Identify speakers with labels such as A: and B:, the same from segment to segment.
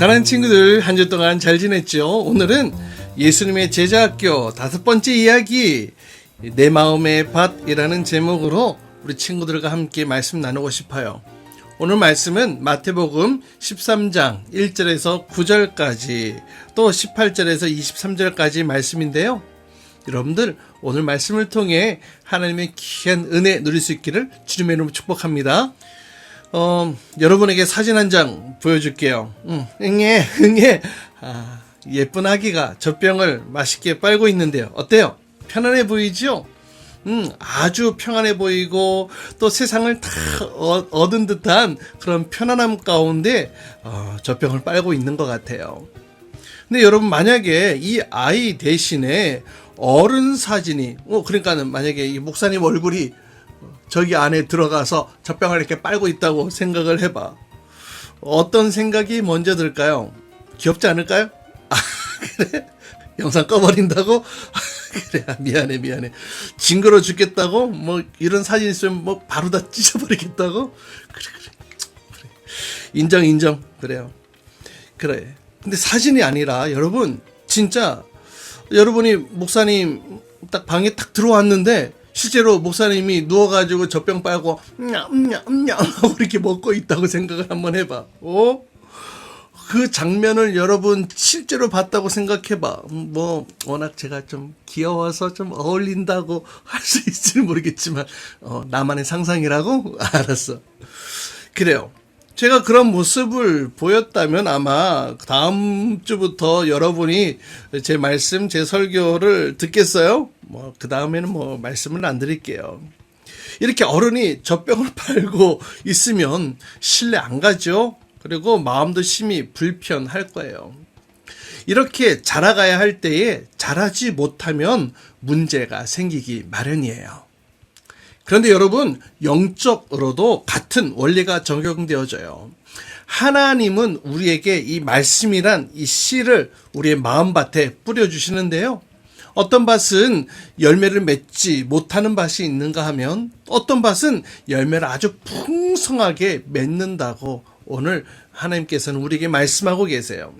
A: 사랑하는 친구들 한 주 동안 잘 지냈죠? 오늘은 예수님의 제자학교 다섯 번째 이야기 내 마음의 밭이라는 제목으로 우리 친구들과 함께 말씀 나누고 싶어요. 오늘 말씀은 마태복음 13장 1절에서 9절까지 또 18절에서 23절까지 말씀인데요. 여러분들 오늘 말씀을 통해 하나님의 귀한 은혜 누릴 수 있기를 주님의 이름으로 축복합니다. 어, 여러분에게 사진 한 장 보여줄게요. 응, 응애, 응애. 아, 예쁜 아기가 젖병을 맛있게 빨고 있는데요. 어때요? 편안해 보이죠? 음, 아주 평안해 보이고 또 세상을 다 어- 얻은 듯한 그런 편안함 가운데 어, 젖병을 빨고 있는 것 같아요. 근데 여러분 만약에 이 아이 대신에 어른 사진이 어 그러니까는 만약에 이 목사님 얼굴이 저기 안에 들어가서 젖병을 이렇게 빨고 있다고 생각을 해봐. 어떤 생각이 먼저 들까요? 귀엽지 않을까요? 아, 그래? 영상 꺼버린다고? 그래, 아, 미안해, 미안해. 징그러 죽겠다고? 뭐, 이런 사진 있으면 뭐, 바로 다 찢어버리겠다고? 그래, 그래. 그래. 인정, 인정. 그래요. 그래. 근데 사진이 아니라, 여러분, 진짜, 여러분이 목사님 딱 방에 딱 들어왔는데 실제로 목사님이 누워가지고 젖병 빨고 냠냠냠 하고 이렇게 먹고 있다고 생각을 한번 해봐. 어? 그 장면을 여러분 실제로 봤다고 생각해봐. 음, 뭐 워낙 제가 좀 귀여워서 좀 어울린다고 할 수 있을지 모르겠지만 어, 나만의 상상이라고 알았어. 그래요. 제가 그런 모습을 보였다면 아마 다음 주부터 여러분이 제 말씀, 제 설교를 듣겠어요? 뭐, 그 다음에는 뭐, 말씀을 안 드릴게요. 이렇게 어른이 젖병을 팔고 있으면 신뢰 안 가죠? 그리고 마음도 심히 불편할 거예요. 이렇게 자라가야 할 때에 자라지 못하면 문제가 생기기 마련이에요. 그런데 여러분, 영적으로도 같은 원리가 적용되어져요. 하나님은 우리에게 이 말씀이란 이 씨를 우리의 마음밭에 뿌려주시는데요. 어떤 밭은 열매를 맺지 못하는 밭이 있는가 하면 어떤 밭은 열매를 아주 풍성하게 맺는다고 오늘 하나님께서는 우리에게 말씀하고 계세요.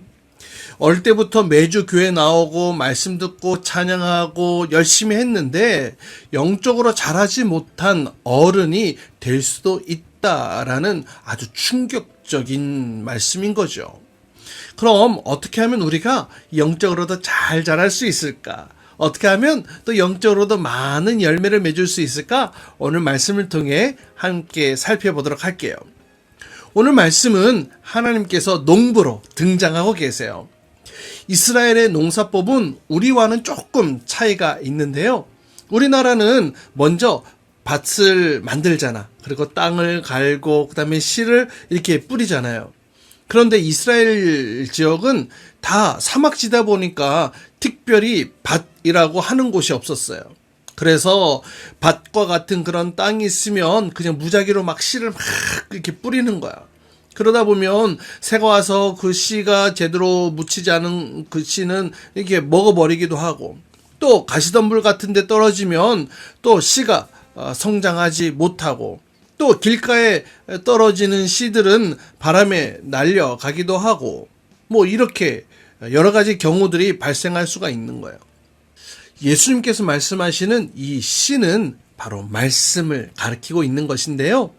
A: 어릴 때부터 매주 교회 나오고 말씀 듣고 찬양하고 열심히 했는데 영적으로 자라지 못한 어른이 될 수도 있다라는 아주 충격적인 말씀인 거죠. 그럼 어떻게 하면 우리가 영적으로도 잘 자랄 수 있을까? 어떻게 하면 또 영적으로도 많은 열매를 맺을 수 있을까? 오늘 말씀을 통해 함께 살펴보도록 할게요. 오늘 말씀은 하나님께서 농부로 등장하고 계세요. 이스라엘의 농사법은 우리와는 조금 차이가 있는데요. 우리나라는 먼저 밭을 만들잖아. 그리고 땅을 갈고 그다음에 씨를 이렇게 뿌리잖아요. 그런데 이스라엘 지역은 다 사막지다 보니까 특별히 밭이라고 하는 곳이 없었어요. 그래서 밭과 같은 그런 땅이 있으면 그냥 무작위로 막 씨를 막 이렇게 뿌리는 거야. 그러다 보면 새가 와서 그 씨가 제대로 묻히지 않은 그 씨는 이렇게 먹어버리기도 하고 또 가시덤불 같은 데 떨어지면 또 씨가 어, 성장하지 못하고 또 길가에 떨어지는 씨들은 바람에 날려가기도 하고 뭐 이렇게 여러 가지 경우들이 발생할 수가 있는 거예요. 예수님께서 말씀하시는 이 씨는 바로 말씀을 가리키고 있는 것인데요.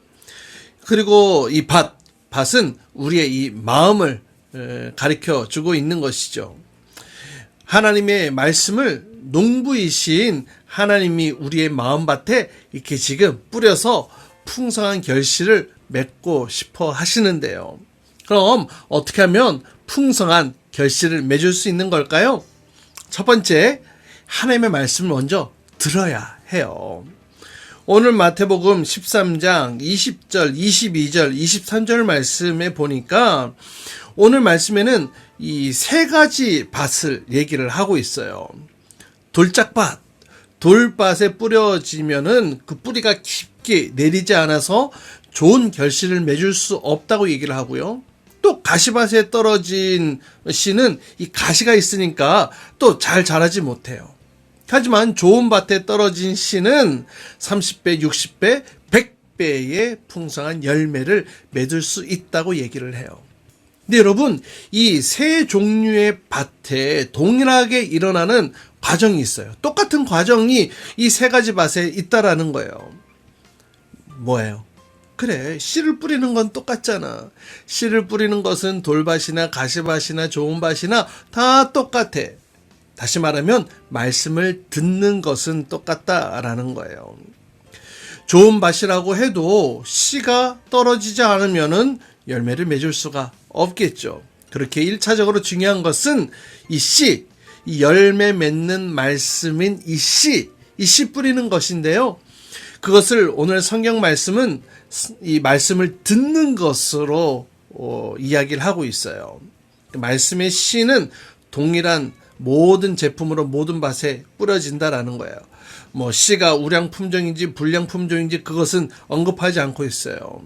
A: 그리고 이 밭, 밭은 우리의 이 마음을 에, 가리켜 주고 있는 것이죠. 하나님의 말씀을 농부이신 하나님이 우리의 마음밭에 이렇게 지금 뿌려서 풍성한 결실을 맺고 싶어 하시는데요. 그럼 어떻게 하면 풍성한 결실을 맺을 수 있는 걸까요? 첫 번째, 하나님의 말씀을 먼저 들어야 해요. 오늘 마태복음 13장 20절, 22절, 23절 말씀에 보니까 오늘 말씀에는 이 세 가지 밭을 얘기를 하고 있어요. 돌짝밭, 돌밭에 뿌려지면은 그 뿌리가 깊게 내리지 않아서 좋은 결실을 맺을 수 없다고 얘기를 하고요. 또 가시밭에 떨어진 씨는 이 가시가 있으니까 또 잘 자라지 못해요. 하지만 좋은 밭에 떨어진 씨는 30배, 60배, 100배의 풍성한 열매를 맺을 수 있다고 얘기를 해요. 근데 여러분, 이 세 종류의 밭에 동일하게 일어나는 과정이 있어요. 똑같은 과정이 이 세 가지 밭에 있다라는 거예요. 뭐예요? 그래, 씨를 뿌리는 건 똑같잖아. 씨를 뿌리는 것은 돌밭이나 가시밭이나 좋은 밭이나 다 똑같아. 다시 말하면 말씀을 듣는 것은 똑같다라는 거예요. 좋은 밭이라고 해도 씨가 떨어지지 않으면은 열매를 맺을 수가 없겠죠. 그렇게 1차적으로 중요한 것은 이 씨, 이 열매 맺는 말씀인 이 씨, 이 씨 뿌리는 것인데요. 그것을 오늘 성경 말씀은 이 말씀을 듣는 것으로 어, 이야기를 하고 있어요. 말씀의 씨는 동일한 모든 제품으로 모든 밭에 뿌려진다라는 거예요. 뭐 씨가 우량 품종인지 불량 품종인지 그것은 언급하지 않고 있어요.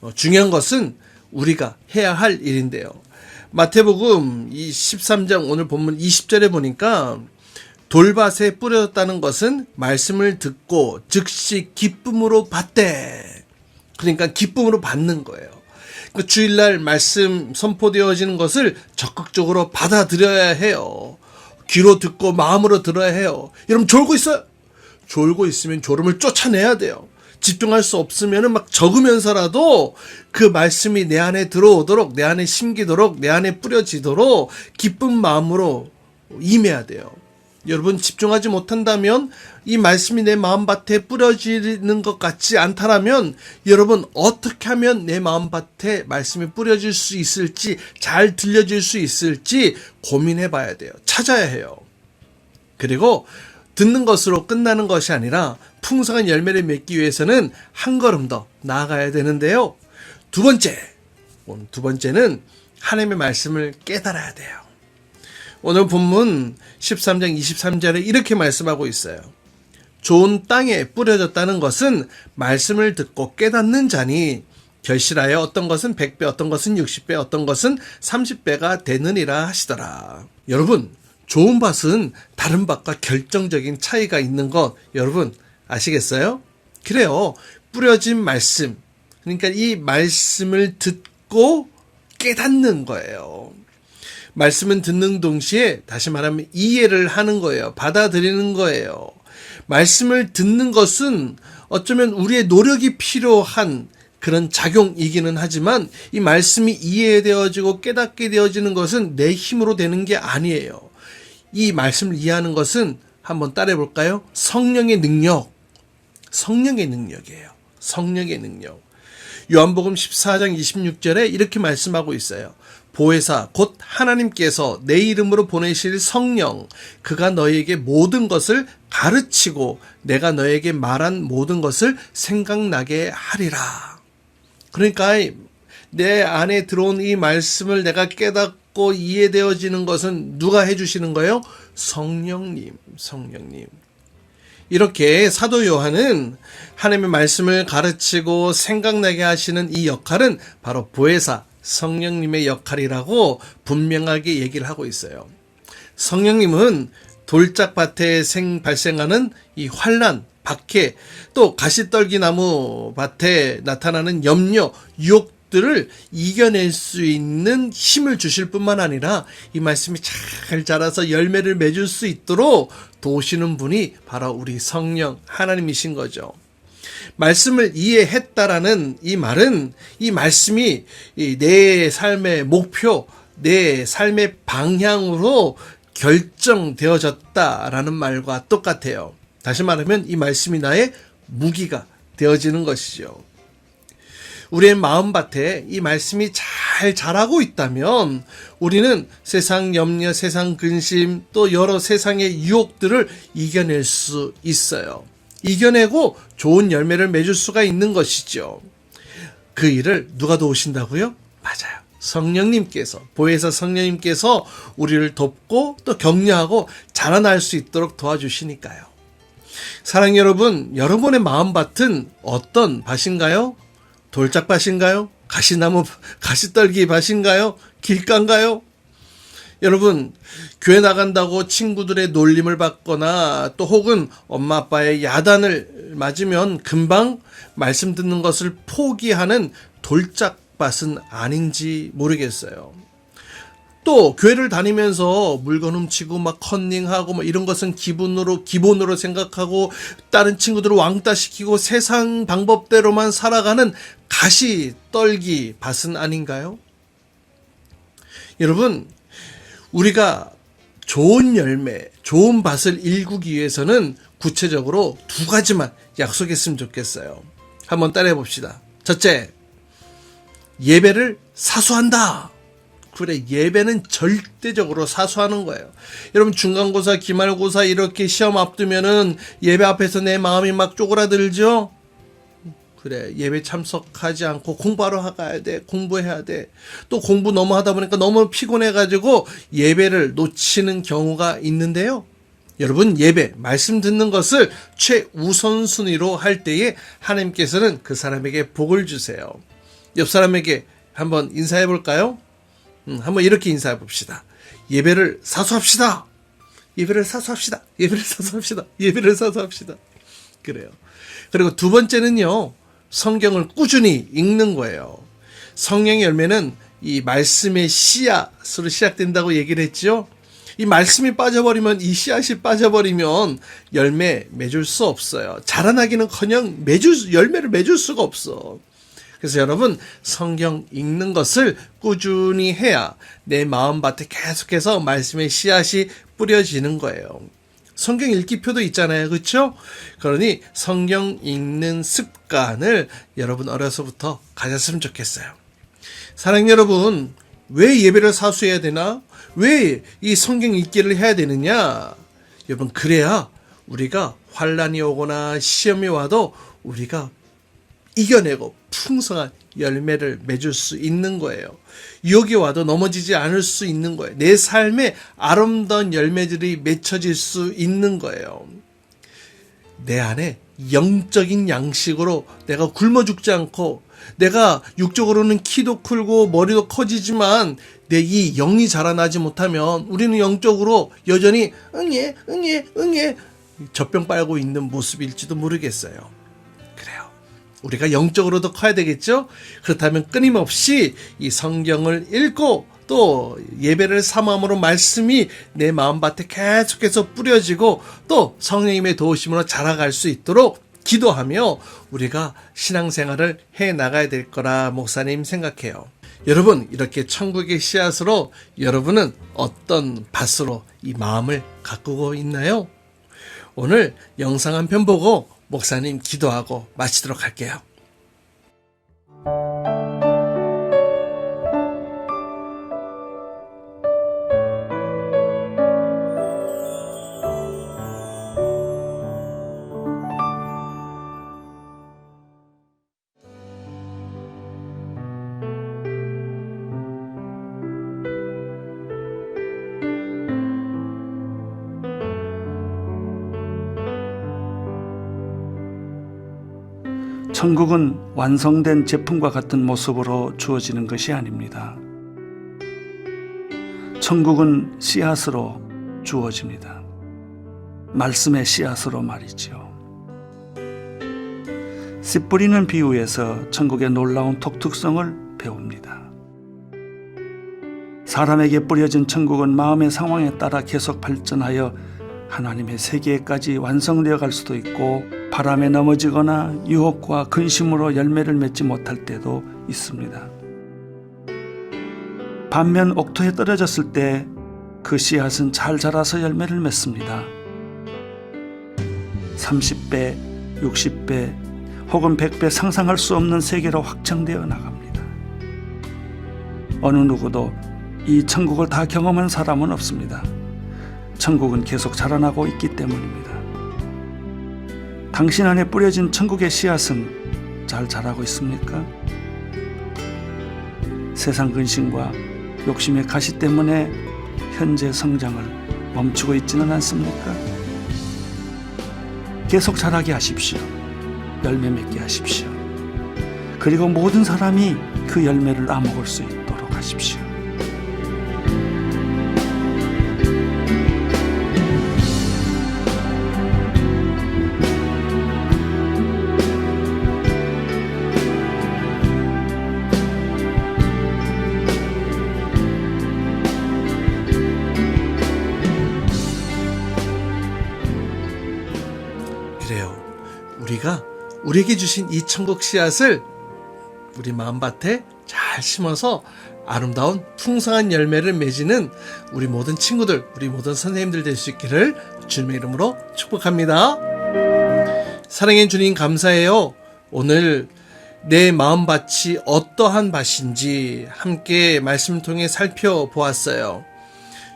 A: 어, 중요한 것은 우리가 해야 할 일인데요. 마태복음 이 13장 오늘 본문 20절에 보니까 돌밭에 뿌려졌다는 것은 말씀을 듣고 즉시 기쁨으로 받되 그러니까 기쁨으로 받는 거예요. 그 주일날 말씀 선포되어지는 것을 적극적으로 받아들여야 해요. 귀로 듣고 마음으로 들어야 해요. 여러분 졸고 있어요. 졸고 있으면 졸음을 쫓아내야 돼요. 집중할 수 없으면은 막 적으면서라도 그 말씀이 내 안에 들어오도록 내 안에 심기도록 내 안에 뿌려지도록 기쁜 마음으로 임해야 돼요. 여러분 집중하지 못한다면 이 말씀이 내 마음밭에 뿌려지는 것 같지 않다라면 여러분 어떻게 하면 내 마음밭에 말씀이 뿌려질 수 있을지 잘 들려질 수 있을지 고민해 봐야 돼요. 찾아야 해요. 그리고 듣는 것으로 끝나는 것이 아니라 풍성한 열매를 맺기 위해서는 한 걸음 더 나아가야 되는데요. 두 번째, 두 번째는 하나님의 말씀을 깨달아야 돼요. 오늘 본문 13장 23절에 이렇게 말씀하고 있어요. 좋은 땅에 뿌려졌다는 것은 말씀을 듣고 깨닫는 자니 결실하여 어떤 것은 100배, 어떤 것은 60배, 어떤 것은 30배가 되느니라 하시더라. 여러분, 좋은 밭은 다른 밭과 결정적인 차이가 있는 것 여러분 아시겠어요? 그래요. 뿌려진 말씀. 그러니까 이 말씀을 듣고 깨닫는 거예요. 말씀은 듣는 동시에 다시 말하면 이해를 하는 거예요. 받아들이는 거예요. 말씀을 듣는 것은 어쩌면 우리의 노력이 필요한 그런 작용이기는 하지만 이 말씀이 이해되어지고 깨닫게 되어지는 것은 내 힘으로 되는 게 아니에요. 이 말씀을 이해하는 것은 한번 따라해 볼까요? 성령의 능력. 성령의 능력이에요. 성령의 능력. 요한복음 14장 26절에 이렇게 말씀하고 있어요. 보혜사 곧 하나님께서 내 이름으로 보내실 성령 그가 너에게 모든 것을 가르치고 내가 너에게 말한 모든 것을 생각나게 하리라. 그러니까 내 안에 들어온 이 말씀을 내가 깨닫고 이해되어지는 것은 누가 해주시는 거예요? 성령님, 성령님. 이렇게 사도 요한은 하나님의 말씀을 가르치고 생각나게 하시는 이 역할은 바로 보혜사, 성령님의 역할이라고 분명하게 얘기를 하고 있어요. 성령님은 돌짝밭에 생 발생하는 이 환란, 박해, 또 가시떨기나무 밭에 나타나는 염려, 유혹들을 이겨낼 수 있는 힘을 주실 뿐만 아니라 이 말씀이 잘 자라서 열매를 맺을 수 있도록 도우시는 분이 바로 우리 성령 하나님이신 거죠. 말씀을 이해했다라는 이 말은 이 말씀이 내 삶의 목표, 내 삶의 방향으로 결정되어졌다라는 말과 똑같아요. 다시 말하면 이 말씀이 나의 무기가 되어지는 것이죠. 우리의 마음밭에 이 말씀이 잘 자라고 있다면 우리는 세상 염려, 세상 근심, 또 여러 세상의 유혹들을 이겨낼 수 있어요. 이겨내고 좋은 열매를 맺을 수가 있는 것이죠. 그 일을 누가 도우신다고요? 맞아요. 성령님께서, 보혜사 성령님께서 우리를 돕고 또 격려하고 자라날 수 있도록 도와주시니까요. 사랑 여러분, 여러분의 마음밭은 어떤 밭인가요? 돌짝밭인가요? 가시나무, 가시떨기 밭인가요? 길가인가요? 여러분, 교회 나간다고 친구들의 놀림을 받거나 또 혹은 엄마 아빠의 야단을 맞으면 금방 말씀 듣는 것을 포기하는 돌짝 밭은 아닌지 모르겠어요. 또 교회를 다니면서 물건 훔치고 막 컨닝하고 뭐 이런 것은 기본으로 기본으로 생각하고 다른 친구들을 왕따 시키고 세상 방법대로만 살아가는 가시 떨기 밭은 아닌가요? 여러분 우리가 좋은 열매, 좋은 밭을 일구기 위해서는 구체적으로 두 가지만 약속했으면 좋겠어요. 한번 따라해 봅시다. 첫째, 예배를 사수한다. 그래, 예배는 절대적으로 사수하는 거예요. 여러분, 중간고사, 기말고사 이렇게 시험 앞두면은 예배 앞에서 내 마음이 막 쪼그라들죠? 그래, 예배 참석하지 않고 공부하러 가야 돼. 공부해야 돼. 또 공부 너무 하다 보니까 너무 피곤해 가지고 예배를 놓치는 경우가 있는데요. 여러분, 예배, 말씀 듣는 것을 최우선 순위로 할 때에 하나님께서는 그 사람에게 복을 주세요. 옆 사람에게 한번 인사해 볼까요? 음, 한번 이렇게 인사해 봅시다. 예배를 사수합시다. 예배를 사수합시다. 예배를 사수합시다. 예배를 사수합시다. 그래요. 그리고 두 번째는요, 성경을 꾸준히 읽는 거예요. 성령의 열매는 이 말씀의 씨앗으로 시작된다고 얘기를 했죠. 이 말씀이 빠져버리면 이 씨앗이 빠져버리면 열매 맺을 수 없어요. 자라나기는커녕 맺을 열매를 맺을 수가 없어. 그래서 여러분 성경 읽는 것을 꾸준히 해야 내 마음밭에 계속해서 말씀의 씨앗이 뿌려지는 거예요. 성경 읽기표도 있잖아요. 그렇죠? 그러니 성경 읽는 습관을 여러분 어려서부터 가졌으면 좋겠어요. 사랑 여러분, 왜 예배를 사수해야 되나? 왜 이 성경 읽기를 해야 되느냐? 여러분 그래야 우리가 환란이 오거나 시험이 와도 우리가 이겨내고 풍성한 열매를 맺을 수 있는 거예요. 유혹이 와도 넘어지지 않을 수 있는 거예요. 내 삶에 아름다운 열매들이 맺혀질 수 있는 거예요. 내 안에 영적인 양식으로 내가 굶어 죽지 않고 내가 육적으로는 키도 크고 머리도 커지지만 내 이 영이 자라나지 못하면 우리는 영적으로 여전히 응애 응애 응애 젖병 빨고 있는 모습일지도 모르겠어요. 우리가 영적으로도 커야 되겠죠? 그렇다면 끊임없이 이 성경을 읽고 또 예배를 사모함으로 말씀이 내 마음밭에 계속해서 뿌려지고 또 성령님의 도우심으로 자라갈 수 있도록 기도하며 우리가 신앙생활을 해 나가야 될 거라 목사님 생각해요. 여러분 이렇게 천국의 씨앗으로 여러분은 어떤 밭으로 이 마음을 가꾸고 있나요? 오늘 영상 한 편 보고 목사님 기도하고 마치도록 할게요.
B: 천국은 완성된 제품과 같은 모습으로 주어지는 것이 아닙니다. 천국은 씨앗으로 주어집니다. 말씀의 씨앗으로 말이죠. 씨 뿌리는 비유에서 천국의 놀라운 독특성을 배웁니다. 사람에게 뿌려진 천국은 마음의 상황에 따라 계속 발전하여 하나님의 세계까지 완성되어 갈 수도 있고 바람에 넘어지거나 유혹과 근심으로 열매를 맺지 못할 때도 있습니다. 반면 옥토에 떨어졌을 때 그 씨앗은 잘 자라서 열매를 맺습니다. 30배, 60배 혹은 100배 상상할 수 없는 세계로 확장되어 나갑니다. 어느 누구도 이 천국을 다 경험한 사람은 없습니다. 천국은 계속 자라나고 있기 때문입니다. 당신 안에 뿌려진 천국의 씨앗은 잘 자라고 있습니까? 세상 근심과 욕심의 가시 때문에 현재 성장을 멈추고 있지는 않습니까? 계속 자라게 하십시오. 열매 맺게 하십시오. 그리고 모든 사람이 그 열매를 아먹을 수 있도록 하십시오.
A: 우리에게 주신 이 천국 씨앗을 우리 마음밭에 잘 심어서 아름다운 풍성한 열매를 맺는 우리 모든 친구들, 우리 모든 선생님들 될 수 있기를 주님의 이름으로 축복합니다. 사랑해 주님 감사해요. 오늘 내 마음밭이 어떠한 밭인지 함께 말씀을 통해 살펴보았어요.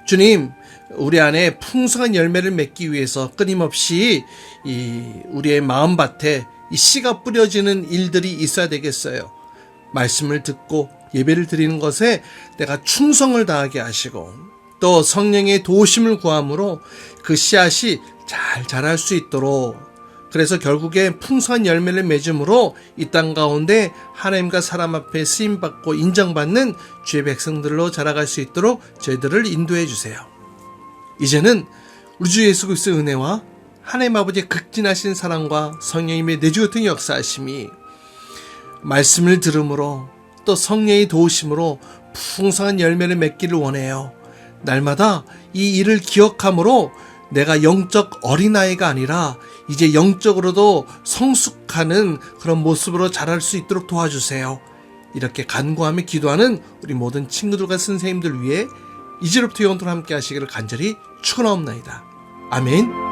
A: 주님, 우리 안에 풍성한 열매를 맺기 위해서 끊임없이 이 우리의 마음밭에 이 씨가 뿌려지는 일들이 있어야 되겠어요. 말씀을 듣고 예배를 드리는 것에 내가 충성을 다하게 하시고 또 성령의 도우심을 구함으로 그 씨앗이 잘 자랄 수 있도록 그래서 결국에 풍성한 열매를 맺음으로 이 땅 가운데 하나님과 사람 앞에 쓰임 받고 인정받는 주의 백성들로 자라갈 수 있도록 저희들을 인도해 주세요. 이제는 우리 주 예수 그리스도의 은혜와 하나님 아버지의 극진하신 사랑과 성령님의 내주 같은 역사하심이 말씀을 들음으로 또 성령의 도우심으로 풍성한 열매를 맺기를 원해요. 날마다 이 일을 기억함으로 내가 영적 어린아이가 아니라 이제 영적으로도 성숙하는 그런 모습으로 자랄 수 있도록 도와주세요. 이렇게 간구하며 기도하는 우리 모든 친구들과 선생님들 위해 이제로부터 영원토록 함께 하시기를 간절히 축원하옵나이다. 아멘.